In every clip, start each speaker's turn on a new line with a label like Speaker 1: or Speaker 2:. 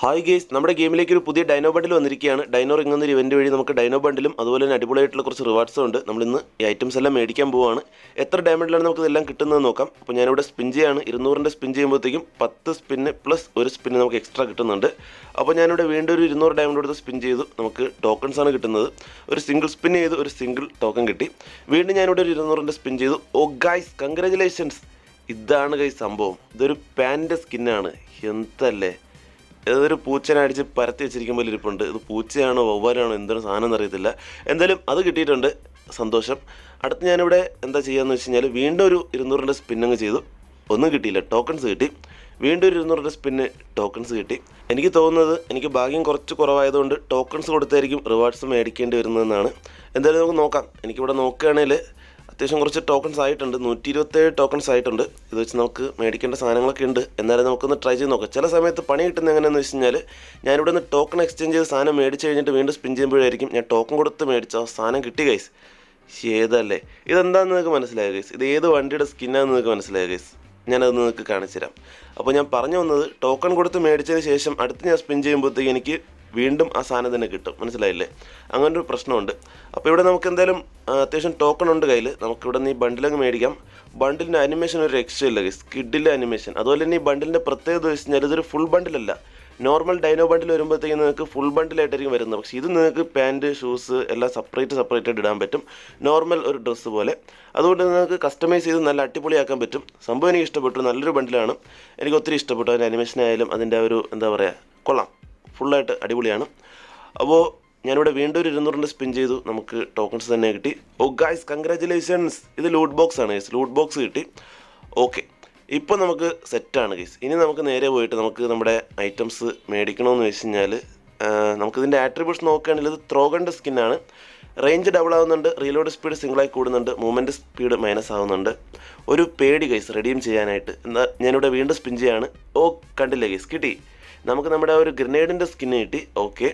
Speaker 1: Hi guys നമ്മുടെ ഗെയിമിലേക്ക് ഒരു പുതിയ ഡൈനോ ബണ്ടിൽ വന്നിരിക്കുകയാണ്. ഡൈനോ റിംഗ് എന്നൊരു ഇവന്റ് വഴി നമുക്ക് ഡൈനോ ബണ്ടിലും അതുപോലെ തന്നെ അടിപൊളിയായിട്ടുള്ള കുറച്ച് റിവാർഡ്സും ഉണ്ട്. നമ്മൾ ഇന്ന് ഈ ഐറ്റംസ് എല്ലാം മേടിക്കാൻ പോവുകയാണ് എത്ര ഡയമണ്ടിലാണ് നമുക്ക് ഇതെല്ലാം കിട്ടുന്നത് നോക്കാം. അപ്പോൾ ഞാനിവിടെ സ്പിൻ ചെയ്യാണ്. ഇരുന്നൂറിന്റെ സ്പിൻ ചെയ്യുമ്പോഴത്തേക്കും പത്ത് സ്പിന്ന് പ്ലസ് ഒരു സ്പിന്ന് നമുക്ക് എക്സ്ട്രാ കിട്ടുന്നുണ്ട്. അപ്പോൾ ഞാനിവിടെ വീണ്ടും ഒരു ഇരുന്നൂറ് ഡയമണ്ട് കൊടുത്ത് സ്പിൻ ചെയ്തു. നമുക്ക് ടോക്കൺസ് ആണ് കിട്ടുന്നത്. ഒരു സിംഗിൾ സ്പിൻ ചെയ്ത് ഒരു സിംഗിൾ ടോക്കൺ കിട്ടി. വീണ്ടും ഞാനിവിടെ ഒരു ഇരുന്നൂറിന്റെ സ്പിൻ ചെയ്തു. ഓ ഗൈസ് കൺഗ്രാജുലേഷൻസ് ഇതാണ് ഗൈസ് സംഭവം. ഇതൊരു പാന്റെ സ്കിന്നാണ് എന്തല്ലേ ഏതൊരു പൂച്ചനെ അടിച്ച് പരത്തി വെച്ചിരിക്കുമ്പോൾ ഇരിപ്പുണ്ട്. ഇത് പൂച്ചയാണോ വവ്വാലാണോ എന്തൊരു സാധനം എന്നറിയത്തില്ല. എന്തായാലും അത് കിട്ടിയിട്ടുണ്ട്. സന്തോഷം. അടുത്ത് ഞാനിവിടെ എന്താ ചെയ്യാന്ന് വെച്ച് കഴിഞ്ഞാൽ വീണ്ടും ഒരു ഇരുന്നൂറിന്റെ സ്പിന്നങ്ങ് ചെയ്തു. ഒന്നും കിട്ടിയില്ല. ടോക്കൺസ് കിട്ടി. വീണ്ടും ഒരു ഇരുന്നൂറിന്റെ സ്പിന്ന് ടോക്കൺസ് കിട്ടി. എനിക്ക് തോന്നുന്നത് എനിക്ക് ഭാഗ്യം കുറച്ച് കുറവായതുകൊണ്ട് ടോക്കൺസ് കൊടുത്തായിരിക്കും റിവാർഡ്സ് മേടിക്കേണ്ടി വരുന്നതെന്നാണ്. എന്തായാലും നമുക്ക് നോക്കാം. എനിക്കിവിടെ നോക്കുകയാണെങ്കിൽ അത്യാവശ്യം കുറച്ച് ടോക്കൺസ് ആയിട്ടുണ്ട്. നൂറ്റി ഇരുപത്തേഴ് ടോക്കൺസ് ആയിട്ടുണ്ട്. ഇത് വെച്ച് നമുക്ക് മേടിക്കേണ്ട സാധനങ്ങളൊക്കെ ഉണ്ട്. എന്നാലും നമുക്കൊന്ന് ട്രൈ ചെയ്ത് നോക്കാം. ചില സമയത്ത് പണി കിട്ടുന്ന എങ്ങനെയാണെന്ന് വെച്ച് കഴിഞ്ഞാൽ ഞാനിവിടെ നിന്ന് ടോക്കൺ എക്സ്ചേഞ്ച് ചെയ്ത് സാധനം മേടിച്ച് കഴിഞ്ഞിട്ട് വീണ്ടും സ്പിൻ ചെയ്യുമ്പോഴായിരിക്കും ഞാൻ ടോക്കൺ കൊടുത്ത് മേടിച്ച സാധനം കിട്ടി ഗൈസ് ഏതല്ലേ? ഇതെന്താണെന്ന് നിങ്ങൾക്ക് മനസ്സിലായ ഗൈസ് ഇത് ഏത് വണ്ടിയുടെ സ്കിന്നാണെന്ന് നിങ്ങൾക്ക് മനസ്സിലായ ഗൈസ് ഞാനത് നിങ്ങൾക്ക് കാണിച്ചു തരാം അപ്പോൾ ഞാൻ പറഞ്ഞു വന്നത് ടോക്കൺ കൊടുത്ത് മേടിച്ചതിന് ശേഷം അടുത്ത് ഞാൻ സ്പിൻ ചെയ്യുമ്പോഴത്തേക്ക് എനിക്ക് വീണ്ടും ആ സാധനം തന്നെ കിട്ടും. മനസ്സിലായില്ലേ? അങ്ങനെ ഒരു പ്രശ്നമുണ്ട്. അപ്പോൾ ഇവിടെ നമുക്ക് എന്തായാലും അത്യാവശ്യം ടോക്കൺ ഉണ്ട് കയ്യിൽ നമുക്കിവിടെ നിന്ന് ഈ ബണ്ടിലങ്ങ് മേടിക്കാം. ബണ്ടിലിന്റെ അനിമേഷൻ ഒരു എക്സ്ട്രാ ഇല്ല സ്കിഡിലെ അനിമേഷൻ അതുപോലെ തന്നെ ഈ ബണ്ടിലിന്റെ പ്രത്യേകത വെച്ച് കഴിഞ്ഞാൽ ഇതൊരു ഫുൾ ബണ്ടിലല്ല നോർമൽ ഡൈനോ ബണ്ടിൽ വരുമ്പോഴത്തേക്കും നിങ്ങൾക്ക് ഫുൾ ബണ്ടിലായിട്ടായിരിക്കും വരുന്നത്. പക്ഷേ ഇത് നിങ്ങൾക്ക് പാന്റ് ഷൂസ് എല്ലാം സെപ്പറേറ്റ് സെപ്പറേറ്റ് ആയിട്ട് ഇടാൻ പറ്റും. നോർമൽ ഒരു ഡ്രസ്സ് പോലെ. അതുകൊണ്ട് നിങ്ങൾക്ക് കസ്റ്റമൈസ് ചെയ്ത് നല്ല അടിപൊളിയാക്കാൻ പറ്റും. സംഭവം എനിക്ക് ഇഷ്ടപ്പെട്ടു. നല്ലൊരു ബണ്ടിലാണ് എനിക്ക് ഒത്തിരി ഇഷ്ടപ്പെട്ടു. അതിന്റെ അനിമേഷൻ ആയാലും അതിന്റെ ഒരു എന്താ പറയുക കൊള്ളാം. ഫുള്ളായിട്ട് അടിപൊളിയാണ്. അപ്പോൾ ഞാനിവിടെ വീണ്ടും ഒരു ഇരുന്നൂറിന്റെ സ്പിൻ ചെയ്തു. നമുക്ക് ടോക്കൺസ് തന്നെ കിട്ടി. ഓ ഗായ്സ് കൺഗ്രാറ്റുലേഷൻസ് ഇത് ലൂട്ട് ബോക്സ് ആണ് ഗൈസ് ലൂട്ട് ബോക്സ് കിട്ടി. ഓക്കെ ഇപ്പോൾ നമുക്ക് സെറ്റാണ് ഗൈസ് ഇനി നമുക്ക് നേരെ പോയിട്ട് നമുക്ക് നമ്മുടെ ഐറ്റംസ് മേടിക്കണമെന്ന് വെച്ച് കഴിഞ്ഞാൽ നമുക്കിതിന്റെ ആട്രിബ്യൂട്ട്സ് നോക്കുകയാണെങ്കിൽ ഇത് ത്രോഗണ്ട സ്കിന്നാണ് റേഞ്ച് ഡബിൾ ആവുന്നുണ്ട് റീലോഡ് സ്പീഡ് സിംഗിളായി കൂടുന്നുണ്ട് മൂവ്മെന്റ് സ്പീഡ് മൈനസ് ആവുന്നുണ്ട്. ഒരു പേടി ഗൈസ് റെഡീം ചെയ്യാനായിട്ട്. എന്നാൽ ഞാനിവിടെ വീണ്ടും സ്പിൻ ചെയ്യാണ്. ഓ കണ്ടില്ല ഗൈസ് കിട്ടി. നമുക്ക് നമ്മുടെ ആ ഒരു ഗ്രനേഡിന്റെ സ്കിന്ന് കിട്ടി. ഓക്കെ.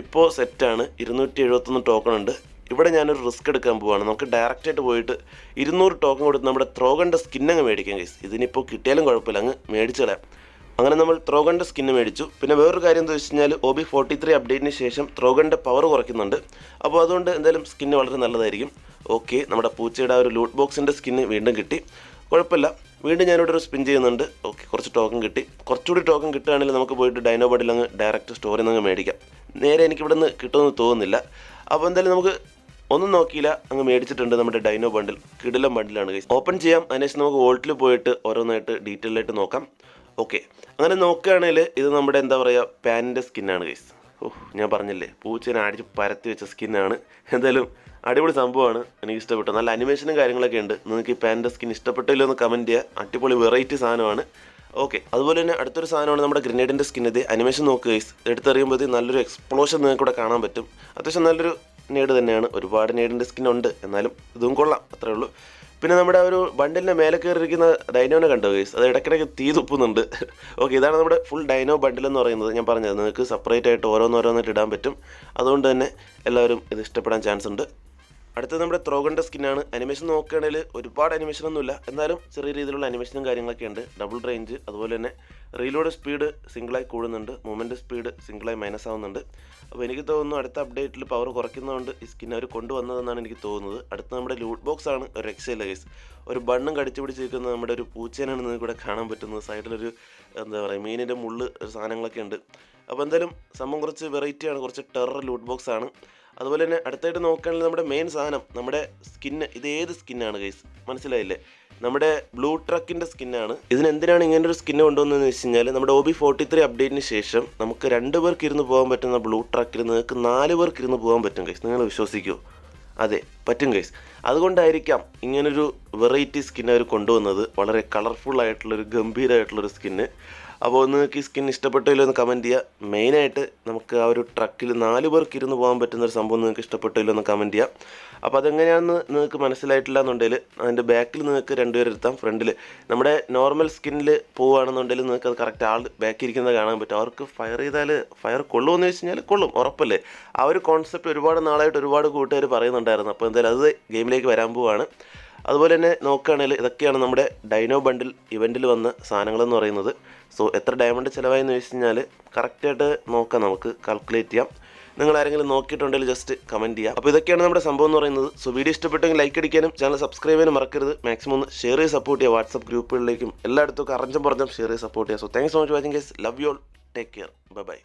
Speaker 1: ഇപ്പോൾ സെറ്റാണ്. ഇരുന്നൂറ്റി എഴുപത്തൊന്ന് ടോക്കൺ ഉണ്ട്. ഇവിടെ ഞാനൊരു റിസ്ക് എടുക്കാൻ പോവാണ്. നമുക്ക് ഡയറക്റ്റ് ആയിട്ട് പോയിട്ട് ഇരുന്നൂറ് ടോക്കൺ കൊടുത്ത് നമ്മുടെ ത്രോഗന്റെ സ്കിന്നങ്ങ് മേടിക്കാം ഗൈസ് ഇതിനിപ്പോൾ കിട്ടിയാലും കുഴപ്പമില്ല. അങ്ങ് മേടിച്ചു കളയാം. അങ്ങനെ നമ്മൾ ത്രോഗന്റെ സ്കിന്ന് മേടിച്ചു. പിന്നെ വേറൊരു കാര്യം എന്താ വെച്ച് കഴിഞ്ഞാൽ ഒ ബി ഫോർട്ടി ത്രീ അപ്ഡേറ്റിന് ശേഷം ത്രോഗന്റെ പവർ കുറയ്ക്കുന്നുണ്ട്. അപ്പോൾ അതുകൊണ്ട് എന്തായാലും സ്കിന്ന് വളരെ നല്ലതായിരിക്കും. ഓക്കെ. നമ്മുടെ പൂച്ചയുടെ ആ ഒരു ലൂട്ട് ബോക്സിന്റെ സ്കിന്ന് വീണ്ടും കിട്ടി. കുഴപ്പമില്ല. വീണ്ടും ഞാനിവിടെ ഒരു സ്പിൻ ചെയ്യുന്നുണ്ട്. ഓക്കെ കുറച്ച് ടോക്കൺ കിട്ടി. കുറച്ചുകൂടി ടോക്കൺ കിട്ടുകയാണെങ്കിൽ നമുക്ക് പോയിട്ട് ഡൈനോ ബഡിൽ അങ്ങ് ഡയറക്റ്റ് സ്റ്റോറിൽ നിന്ന് അങ്ങ് മേടിക്കാം. നേരെ എനിക്ക് ഇവിടെ നിന്ന് കിട്ടുമെന്ന് തോന്നുന്നില്ല. അപ്പോൾ എന്തായാലും നമുക്ക് ഒന്നും നോക്കിയില്ല. അങ്ങ് മേടിച്ചിട്ടുണ്ട് നമ്മുടെ ഡൈനോ ബണ്ടിൽ കിടിലം ബണ്ടിലാണ് ഗൈസ് ഓപ്പൺ ചെയ്യാം. അതിനുശേഷം നമുക്ക് വോൾട്ടിൽ പോയിട്ട് ഓരോന്നായിട്ട് ഡീറ്റെയിൽ ആയിട്ട് നോക്കാം. ഓക്കെ അങ്ങനെ നോക്കുകയാണെങ്കിൽ ഇത് നമ്മുടെ എന്താ പറയുക പാനിന്റെ സ്കിന്നാണ് ഗൈസ് ഓഹ് ഞാൻ പറഞ്ഞില്ലേ പൂച്ചേനെ അടിച്ച് പരത്തി വെച്ച സ്കിന്നാണ് എന്തായാലും അടിപൊളി സംഭവമാണ് എനിക്ക് ഇഷ്ടപ്പെട്ടു. നല്ല അനിമേഷനും കാര്യങ്ങളൊക്കെ ഉണ്ട്. നിങ്ങൾക്ക് ഈ പാന്റെ സ്കിൻ ഇഷ്ടപ്പെട്ടില്ലോ എന്ന് കമന്റ് ചെയ്യുക അടിപൊളി വെറൈറ്റി സാധനമാണ്. ഓക്കെ അതുപോലെ തന്നെ അടുത്തൊരു സാധനമാണ് നമ്മുടെ ഗ്രനേഡിന്റെ സ്കിൻ ഇത്. അനിമേഷൻ നോക്കുക ഗൈസ് എടുത്തെറിയുമ്പോഴത്തേക്ക് നല്ലൊരു എക്സ്പ്ലോഷൻ നിങ്ങൾക്ക് ഇവിടെ കാണാൻ പറ്റും. അത്യാവശ്യം നല്ലൊരു നേട് തന്നെയാണ്. ഒരുപാട് നേടിന്റെ സ്കിൻ ഉണ്ട്. എന്നാലും ഇതും കൊള്ളാം. അത്രേ ഉള്ളൂ. പിന്നെ നമ്മുടെ ഒരു ബണ്ടിലിന്റെ മേലെ കയറിയിരിക്കുന്ന ഡൈനോനെ കണ്ടോ ഗൈസ് അത് ഇടയ്ക്കിടയ്ക്ക് തീ തുപ്പുന്നുണ്ട്. ഓക്കെ ഇതാണ് നമ്മുടെ ഫുൾ ഡൈനോ ബണ്ടിൽ എന്ന് പറയുന്നത്. ഞാൻ പറഞ്ഞത് നിങ്ങൾക്ക് സെപ്പറേറ്റ് ആയിട്ട് ഓരോന്നോരോന്നായിട്ട് ഇടാൻ പറ്റും. അതുകൊണ്ട് തന്നെ എല്ലാവരും ഇത് ഇഷ്ടപ്പെടാൻ ചാൻസ് ഉണ്ട്. അടുത്തത് നമ്മുടെ ത്രോഗണ്ട സ്കിന്നാണ് അനിമേഷൻ നോക്കുകയാണെങ്കിൽ ഒരുപാട് അനിമേഷൻ ഒന്നുമില്ല. എന്നാലും ചെറിയ രീതിയിലുള്ള അനിമേഷനും കാര്യങ്ങളൊക്കെ ഉണ്ട്. ഡബിൾ റേഞ്ച് അതുപോലെ തന്നെ റീലോഡ് സ്പീഡ് സിംഗിളായി കൂടുന്നുണ്ട്. മൂവ്മെന്റ് സ്പീഡ് സിംഗിളായി മൈനസ് ആവുന്നുണ്ട്. അപ്പോൾ എനിക്ക് തോന്നുന്നു അടുത്ത അപ്ഡേറ്റിൽ പവർ കുറയ്ക്കുന്നതുകൊണ്ട് ഈ സ്കിൻ അവർ കൊണ്ടുവന്നതെന്നാണ് എനിക്ക് തോന്നുന്നത്. അടുത്ത നമ്മുടെ ലൂട്ട് ബോക്സ് ആണ് ഒരു എക്സൈൽ ഗൈസ് ഒരു ബണ്ണും കടിച്ചു പിടിച്ചിരിക്കുന്ന നമ്മുടെ ഒരു പൂച്ചേനാണ് നിങ്ങൾക്ക് ഇവിടെ കാണാൻ പറ്റുന്നത്. സൈഡിലൊരു എന്താ പറയുക മീനിന്റെ മുള്ള് സാധനങ്ങളൊക്കെ ഉണ്ട്. അപ്പോൾ എന്തായാലും സംഭവം കുറച്ച് വെറൈറ്റിയാണ് കുറച്ച് ടെറർ ലൂട്ട് ബോക്സ് ആണ്. അതുപോലെ തന്നെ അടുത്തായിട്ട് നോക്കുകയാണെങ്കിൽ നമ്മുടെ മെയിൻ സാധനം നമ്മുടെ സ്കിന്ന് ഇത് ഏത് സ്കിന്നാണ് ഗൈസ് മനസ്സിലായില്ലേ? നമ്മുടെ ബ്ലൂ ട്രക്കിന്റെ സ്കിന്നാണ് ഇതിനെന്തിനാണ് ഇങ്ങനെ ഒരു സ്കിന്ന് കൊണ്ടുവന്നതെന്ന് വെച്ച് കഴിഞ്ഞാൽ നമ്മുടെ ഒ ബി ഫോർട്ടി ത്രീ അപ്ഡേറ്റിന് ശേഷം നമുക്ക് രണ്ട് പേർക്ക് ഇരുന്ന് പോകാൻ പറ്റുന്ന ബ്ലൂ ട്രക്കിൽ നിങ്ങൾക്ക് നാല് പേർക്ക് ഇരുന്ന് പോകാൻ പറ്റും ഗൈസ് നിങ്ങൾ വിശ്വസിക്കുമോ അതെ പറ്റും ഗൈസ് അതുകൊണ്ടായിരിക്കാം ഇങ്ങനൊരു വെറൈറ്റി സ്കിൻ അവർ കൊണ്ടുവന്നത്. വളരെ കളർഫുൾ ആയിട്ടുള്ളൊരു ഗംഭീരമായിട്ടുള്ളൊരു സ്കിന്ന് അപ്പോൾ ഒന്ന് നിങ്ങൾക്ക് ഈ സ്കിൻ ഇഷ്ടപ്പെട്ടില്ലോ എന്ന് കമന്റ് ചെയ്യുക. മെയിനായിട്ട് നമുക്ക് ആ ഒരു ട്രക്കിൽ നാല് പേർക്ക് ഇരുന്ന് പോകാൻ പറ്റുന്ന ഒരു സംഭവം നിങ്ങൾക്ക് ഇഷ്ടപ്പെട്ടില്ലോ എന്ന് കമന്റ് ചെയ്യുക. അപ്പോൾ അതെങ്ങനെയാണെന്ന് നിങ്ങൾക്ക് മനസ്സിലായിട്ടില്ല എന്നുണ്ടെങ്കിൽ അതിന്റെ ബാക്കിൽ നിങ്ങൾക്ക് രണ്ടുപേർ ഇരുത്താം. ഫ്രണ്ടിൽ നമ്മുടെ നോർമൽ സ്കിന്നിൽ പോവുകയാണെന്നുണ്ടെങ്കിൽ നിങ്ങൾക്ക് അത് കറക്റ്റ് ആൾ ബാക്കിൽ ഇരിക്കുന്നത് കാണാൻ പറ്റും. അവർക്ക് ഫയർ ചെയ്താൽ ഫയർ കൊള്ളുമെന്ന് വെച്ച് കഴിഞ്ഞാൽ കൊള്ളും ഉറപ്പല്ലേ? ആ ഒരു കോൺസെപ്റ്റ് ഒരുപാട് നാളായിട്ട് ഒരുപാട് കൂട്ടുകാർ പറയുന്നുണ്ടായിരുന്നു. അപ്പോൾ എന്തായാലും അത് ഗെയിമിലേക്ക് വരാൻ പോവാണ് അതുപോലെ തന്നെ നോക്കുകയാണെങ്കിൽ ഇതൊക്കെയാണ് നമ്മുടെ ഡൈനോ ബണ്ടിൽ ഇവന്റിൽ വന്ന സാധനങ്ങളെന്ന് പറയുന്നത്. സോ എത്ര ഡയമണ്ട് ചിലവായെന്ന് ചോദിച്ചു കഴിഞ്ഞാൽ കറക്റ്റായിട്ട് നോക്കാം നമുക്ക് കാൽക്കുലേറ്റ് ചെയ്യാം. നിങ്ങൾ ആരെങ്കിലും നോക്കിയിട്ടുണ്ടെങ്കിൽ ജസ്റ്റ് കമന്റ് ചെയ്യാം. അപ്പോൾ ഇതൊക്കെയാണ് നമ്മുടെ സംഭവം എന്ന് പറയുന്നത്. സോ വീഡിയോ ഇഷ്ടപ്പെട്ടെങ്കിൽ ലൈക്ക് അടിക്കാനും ചാനൽ സബ്സ്ക്രൈബ് ചെയ്യാനും മറക്കരുത്. മാക്സിമം ഒന്ന് ഷെയർ ചെയ്ത് സപ്പോർട്ട് ചെയ്യുക. വാട്സപ്പ് ഗ്രൂപ്പുകളിലേക്കും എല്ലായിടത്തും അറിഞ്ഞും പറഞ്ഞും ഷെയർ ചെയ്ത് സപ്പോർട്ട് ചെയ്യുക. So thanks so much watching guys love you all take care bye bye